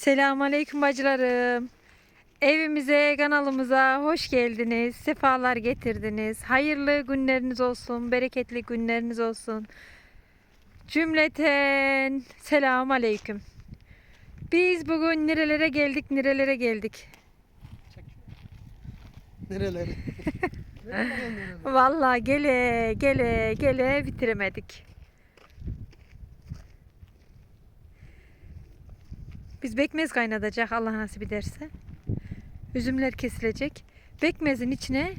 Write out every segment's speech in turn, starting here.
Selamun Aleyküm bacılarım. Evimize, kanalımıza hoş geldiniz. Sefalar getirdiniz. Hayırlı günleriniz olsun, bereketli günleriniz olsun. Cümleten selamun aleyküm. Biz bugün nerelere geldik, nerelere geldik. Nereleri? Vallahi gele gele gele bitiremedik. Biz bekmez kaynatacak Allah nasip ederse. Üzümler kesilecek. Bekmezin içine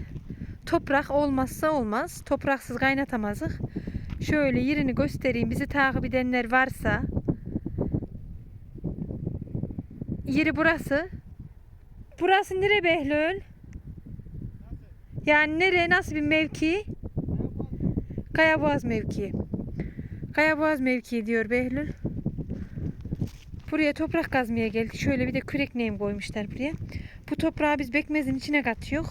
toprak olmazsa olmaz. Topraksız kaynatamazık. Şöyle yerini göstereyim. Bizi takip edenler varsa yeri burası. Burası nere Behlül? Yani nereye nasıl bir mevki? Kayaboğaz mevkii. Kayaboğaz mevkii diyor Behlül. Buraya toprak kazmaya geldik. Şöyle bir de kürek neyim koymuşlar buraya. Bu toprağı biz bekmezin içine katıyor.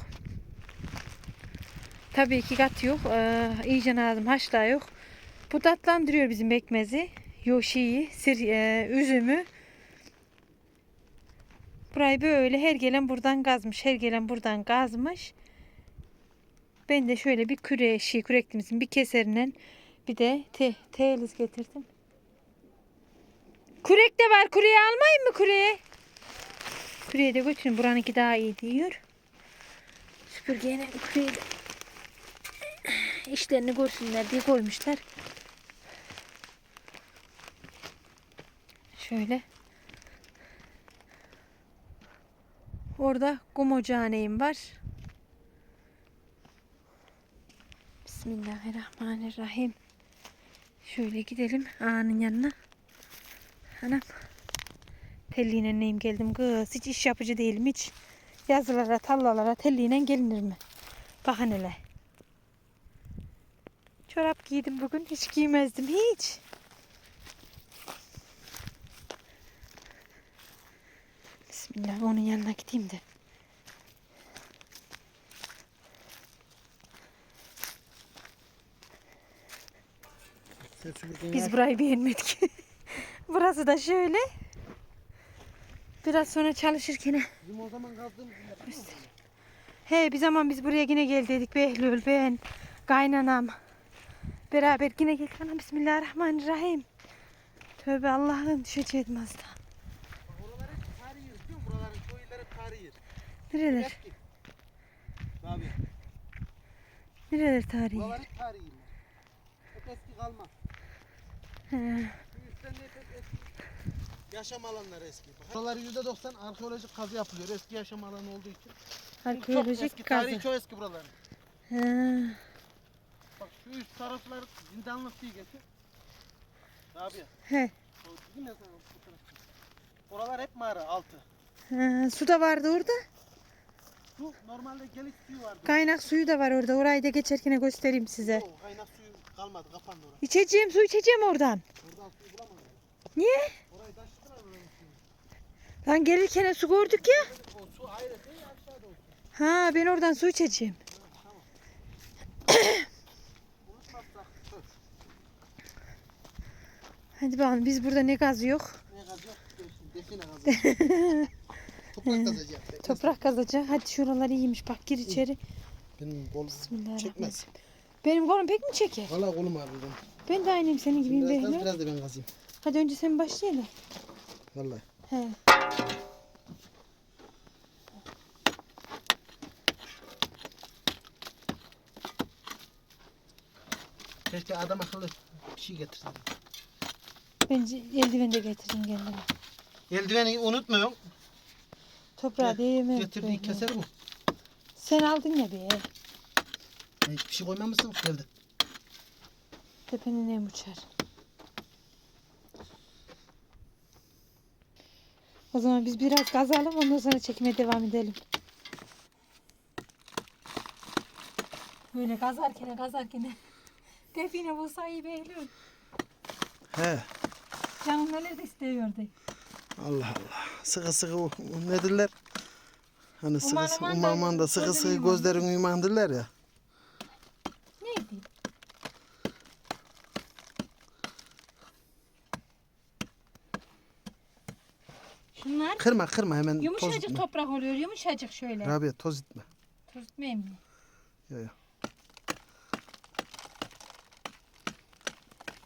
Tabii ki kat yok. Ee, iyice lazım haşla yok. Bu tatlandırıyor bizim bekmezi. Yoşiyi, sir, e, üzümü. Burayı böyle her gelen buradan kazmış. Her gelen buradan kazmış. Ben de şöyle bir küre şey küreklimizin bir keserinden bir de te, teliz getirdim. Kürek de var. Küreği almayayım mı küreği? Küreği de götürün. Buranınki daha iyi diyor. Süpürgeyle küreği de işlerini görsünler diye koymuşlar. Şöyle. Orada kum ocağı neyim var. Bismillahirrahmanirrahim. Şöyle gidelim ağanın yanına. Anam. Telliyle neyim geldim kız. Hiç iş yapıcı değilim hiç. Yazılara, tallalara telliyle gelinir mi? Bakın hele. Çorap giydim bugün. Hiç giymezdim hiç. Bismillah onun yanına gideyim de. Biz burayı beğenmedik. Burası da şöyle. Biraz sonra çalışırken. Bizim o zaman kazdığımız? He bir zaman biz buraya yine gel dedik Behlül ben kaynanam. Beraber yine geldik. Anam Bismillahirrahmanirrahim. Tövbe Allah'ım düşeceğim az daha. Bak Oralar hep tarihi yer biliyor musun? Buraların tarihi yer. Nereler? Abi. Nereler tarihi? Buralar hep tarihi yer. Hep eski kalma. He. Şu üstten de hep eski. Yaşam alanları eski. Buralar %90 arkeolojik kazı yapılıyor. Eski yaşam alanı olduğu için. Çok Arkeolojik eski. kazı. Tarihi çok eski buraların. He. Bak şu üst taraflar zindanlık diye geçiyor. Abi. He. o Dedim ya sana bu. Oralar hep mağara altı. He. Su da vardı orada. Su normalde gelik suyu vardı. Kaynak suyu da var orada. Orayı da geçerken göstereyim size. Oo, kaynak suyu kalmadı kapandı orası. İçeceğim su içeceğim oradan. Oradan suyu bulamadım. Niye? Orayı. Lan gelirken su gördük ya. O su ayrı değil aşağıda o su. Ha ben oradan su içeceğim. Hadi bakalım biz burada ne gaz yok. Ne kazacak? Define kazacak. Toprak kazacak. Toprak kazacak. Hadi şuralar iyiymiş. Bak gir içeri. Benim kolum çekmez. Benim kolum pek mi çeker? Valla kolum ağrıyor. Ben de aynıyım senin gibiyim biraz, biraz da ben kazayım. Hadi önce sen başlayalım. Valla. He. Keşke adam akıllı bir şey getirsin. Bence eldiven de getirdim kendime. Eldiveni unutmuyorum. Toprağı değmem. Getirdiği keser mi? Sen aldın ya be. Hiçbir şey koymamışsın evde. Tepenin nem uçar. O zaman biz biraz gaz alalım ondan sonra çekime devam edelim. Böyle gazarken gazarken define bulsa iyi Behlül. He. Canım neler de istiyordu. Allah Allah. Sıkı sıkı u- u- nedirler? Hani sıkı sıkı uman da sıkı sıkı gözlerin uyumandırlar ya. Kırma kırma hemen toz yumuşacık itme. toprak oluyor. Yumuşacık şöyle. Rabia toz itme. Tuz etmeyeyim mi? Yok yok.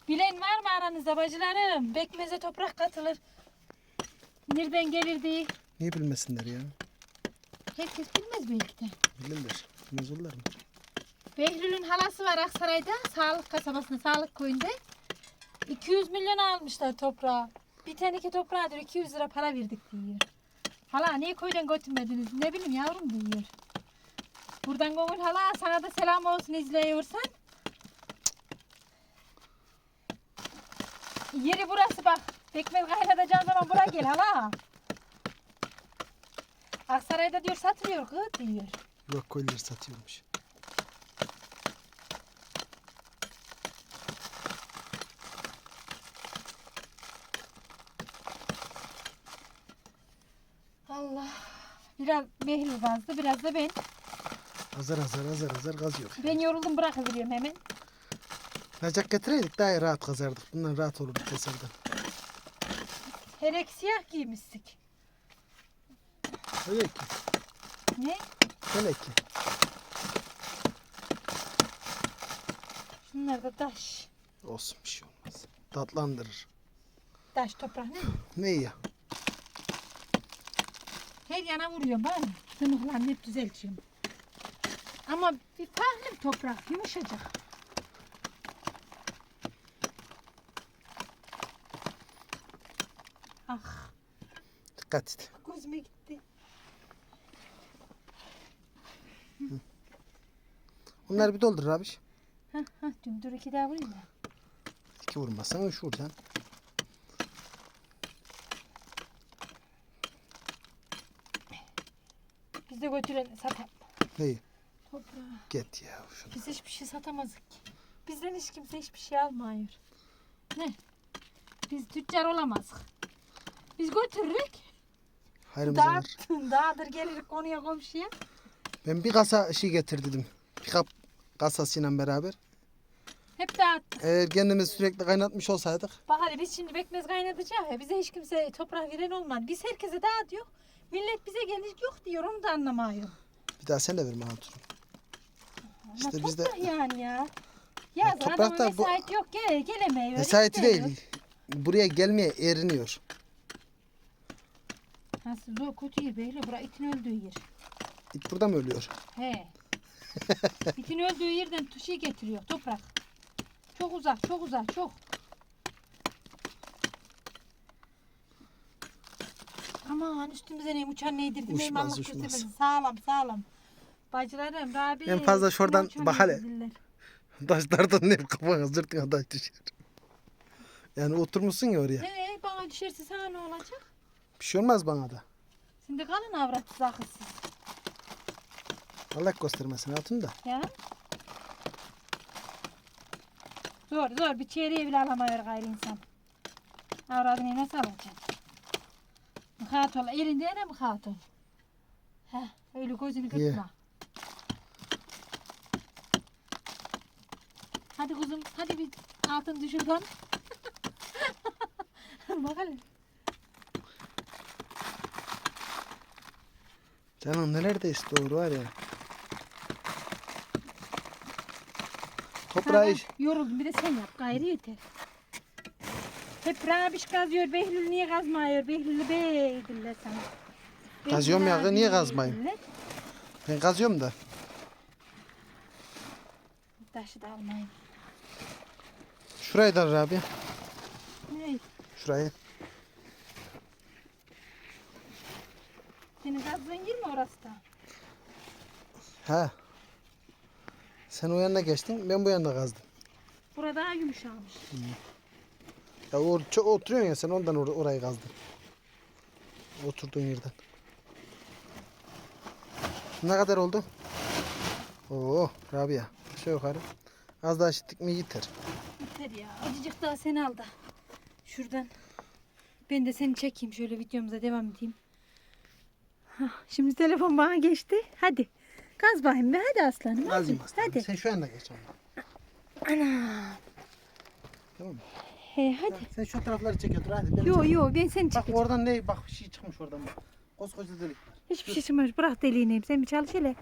Bilen var mı aranızda bacılarım? Bekmeze toprak katılır. Nereden gelir diye. Niye bilmesinler ya? Herkes bilmez belki de. Bilirler. Bilmezler mi? Behlül'ün halası var Aksaray'da. Sağlık kasabasında, sağlık köyünde. 200 milyon almışlar toprağa. Bir teneke toprağa diyor 200 lira para verdik diyor. Hala niye köyden götürmediniz? Ne bileyim yavrum diyor. Buradan Gongül hala sana da selam olsun izliyorsan. Yeri burası bak. Pekmez kaynatacağın zaman buraya gel hala. Aksaray'da diyor satılıyor kız diyor. Yok koyunları satıyormuş. Allah. Biraz Behlül gazdı, biraz da ben. Azar azar azar azar kazıyor. Ben yoruldum bırakıveriyorum hemen. Nacak getireydik daha rahat kazardık. Bundan rahat olur bir keserden. Herek siyah giymişsik. Öyle ki. Ne? Öyle ki. Şunlar da taş. Olsun bir şey olmaz. Tatlandırır. Taş toprak ne? Ne ya? Her yana vuruyorum bana. Tırnaklarını hep düzeltiyorum. Ama bir farklı bir toprak. Yumuşacık. Ah Dikkat et. gözüme gitti. Bunları bir doldur abi. Hah hah dur iki daha vurayım da. İki vurmazsan üç vuracaksın. Biz de götürelim satalım. Neyi? Toprağı. Get ya şunu. Biz hiçbir şey satamazdık ki. Bizden hiç kimse hiçbir şey almıyor. Ne? Biz tüccar olamazdık. Biz götürürük. Hayrımıza var. Dağıttın, dağıdır gelirik konuya komşuya. Ben bir kasa şey getirdim. Bir kap kasasıyla beraber. Hep dağıttık. Eğer kendimiz sürekli kaynatmış olsaydık Bak hadi biz şimdi bekmez kaynatacağız ya. Bize hiç kimse toprak veren olmadı. Biz herkese dağıtıyor. Millet bize gelir yok diyor onu da anlamıyor. bir daha sen de ver bana oturun. Ama İşte bizde- yani ya. Ya, Ya zaten toprak da bu- vesayet yok gel, gelemiyor. Vesayeti değil. Buraya gelmeye eriniyor. Nasıl zor kötü yer böyle bura itin öldüğü yer. İt burada mı ölüyor? He. itin öldüğü yerden tuşu getiriyor toprak. Çok uzak çok uzak çok. Aman üstümüze ne uçan neydirdim benim Uçmaz, Allah uçmaz. göstermesin. Sağlam sağlam. Bacılarım Rabi. En fazla şuradan uçan bak hele. neydirdiler. Taşlardan ne kafana zırtına taş düşer. Yani oturmuşsun ya oraya. He bana düşerse sana ne olacak? Bir şey olmaz bana da. Şimdi kalın avratsız akılsız. Allah göstermesin hatun da. Ya. Zor zor bir çeyreği bile alamıyor gayrı insan. Avradını nasıl alacaksın? Mıhat ol. Elinde ne mıhat ol? Heh, öyle gözünü kırpma. Ye. Hadi kuzum hadi bir altın düşür bana. Bakalım. Canım nelerde doğru var ya. Toprağı iş. Yoruldum bir de sen yap gayrı yeter. Hep Rabiş kazıyor. Behlül niye kazmıyor? Behlül'ü beğendiler sana. Kazıyorum ya, Behlül niye abi kazmayayım? beğendiler. Ben kazıyorum da. Taşı da almayın. Şurayı da abi. Ne? Şurayı. Senin kazdığın yer mi orası da? Ha. Sen o yanına geçtin, ben bu yanına kazdım. Burada daha yumuşamış. Ya or oturuyorsun ya sen ondan or orayı kazdın. Oturduğun yerden. Ne kadar oldu? Oo, Rabia. Aşağı yukarı. Az daha işittik mi yeter. Yeter ya. Acıcık daha seni al da. Şuradan. Ben de seni çekeyim. Şöyle videomuza devam edeyim. Hah, şimdi telefon bana geçti. Hadi. Gaz bakayım be. Hadi aslanım. Hadi. Azim aslanım. Hadi. Sen şu yanına geç ama. Ana. Tamam mı? He hadi. Sen şu tarafları çek otur hadi. ben Yo yo ben seni Bak çekeceğim. oradan ne bak bir şey çıkmış oradan bak. Koskoca delik var. Hiçbir şey çıkmaz. Bırak deliğini. Sen bir çalış hele.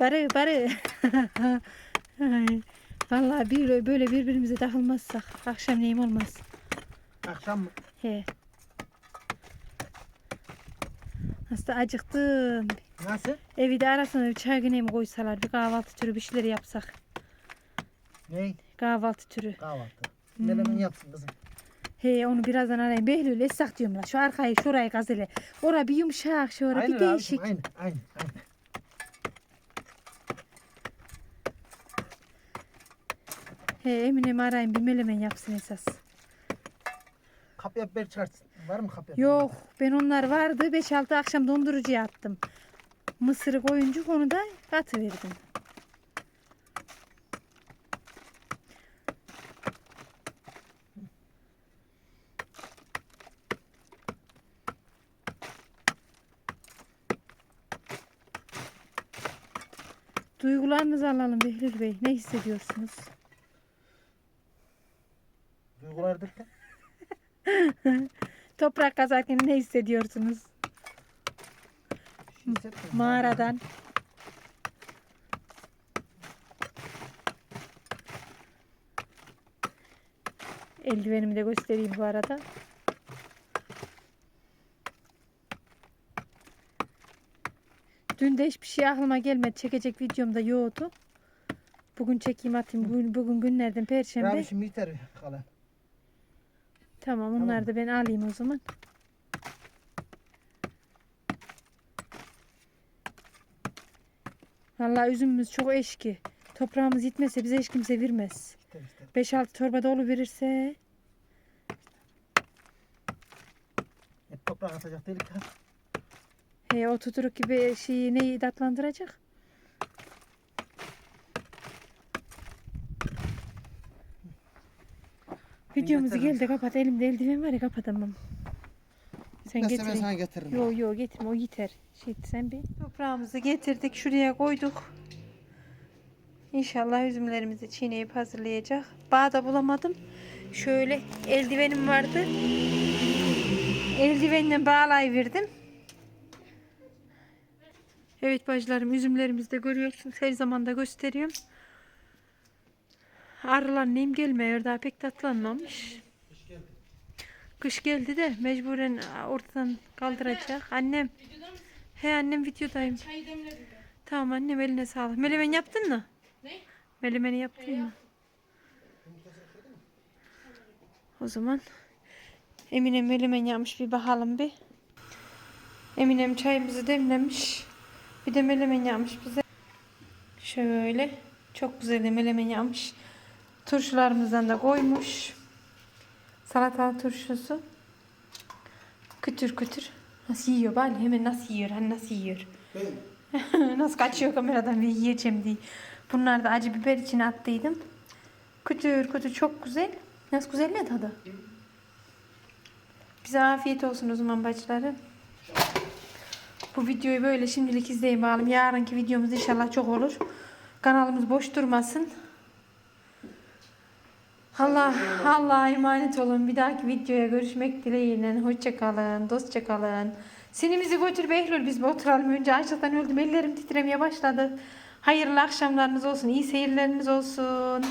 Barı barı. Ay, Vallahi bir, böyle birbirimize takılmazsak akşamleyin olmaz. Akşam mı? He. Hasta acıktım. Nasıl? Evi de arasına bir çay güneği mi koysalar bir kahvaltı türü bir şeyler yapsak. Ne? Kahvaltı türü. Kahvaltı. Hmm. Menemen yapsın kızım. He onu birazdan arayayım. Behlül essak diyorum la. Şu arkayı şurayı gaz hele. Ora bir yumuşak şu ora bir değişik. Aynen aynen aynen. He Emine'mi arayayım bir melemen yapsın esas. Kapıya biber çıkartsın. Var mı kapıya? Yok ben onlar vardı 5-6 akşam dondurucuya attım. Mısırı koyunca onu da katıverdim. Duygularınızı alalım Behlül Bey. Ne hissediyorsunuz? Duygular derken. Toprak kazarken ne hissediyorsunuz? Mağaradan. Eldivenimi de göstereyim bu arada. De hiçbir şey aklıma gelmedi. Çekecek videom da yoktu. Bugün çekeyim atayım. Bugün, bugün günlerden perşembe. Abicim yeter kalan. Tamam onları da ben alayım o zaman. Vallahi üzümümüz çok eşki. Toprağımız yetmese bize hiç kimse vermez. Yeter yeter. 5-6 torba dolu verirse toprak atacak delik ha. He, o tuturuk gibi şeyi neyi tatlandıracak? Videomuzu gel de kapat. Elimde eldiven var ya kapatamam. Sen Nasıl ben getir. sana getiririm. Yo yo getirme o yeter. Şey sen bir. Toprağımızı getirdik şuraya koyduk. İnşallah üzümlerimizi çiğneyip hazırlayacak. Bağda bulamadım. Şöyle eldivenim vardı. Eldivenle bağlayıverdim. Evet bacılarım üzümlerimizi de görüyorsunuz. Her zaman da gösteriyorum. Arılar nem gelmiyor daha pek tatlanmamış. Kış geldi de mecburen ortadan kaldıracak. Annem. He annem videodayım. Çayı demledim ben. Tamam annem eline sağlık. Melemen yaptın mı? Ne? Melemeni yaptın mı? O zaman Emine melemen yapmış bir bakalım bir. Eminem çayımızı demlemiş. Bir de melemen yapmış bize. Şöyle çok güzel de melemen yapmış. Turşularımızdan da koymuş. Salatalık turşusu. Kütür kütür. Nasıl yiyor bari hemen nasıl yiyor hani nasıl yiyor. nasıl kaçıyor kameradan ve yiyeceğim diye. Bunlar da acı biber içine attıydım. Kütür kütür çok güzel. Nasıl güzel ne tadı? Bize afiyet olsun o zaman bacılarım. Bu videoyu böyle şimdilik izleyin bakalım. Yarınki videomuz inşallah çok olur. Kanalımız boş durmasın. Allah Allah'a emanet olun. Bir dahaki videoya görüşmek dileğiyle. Hoşça kalın, dostça kalın. Sinimizi götür Behlül biz oturalım. Önce açlıktan öldüm. Ellerim titremeye başladı. Hayırlı akşamlarınız olsun. iyi seyirleriniz olsun.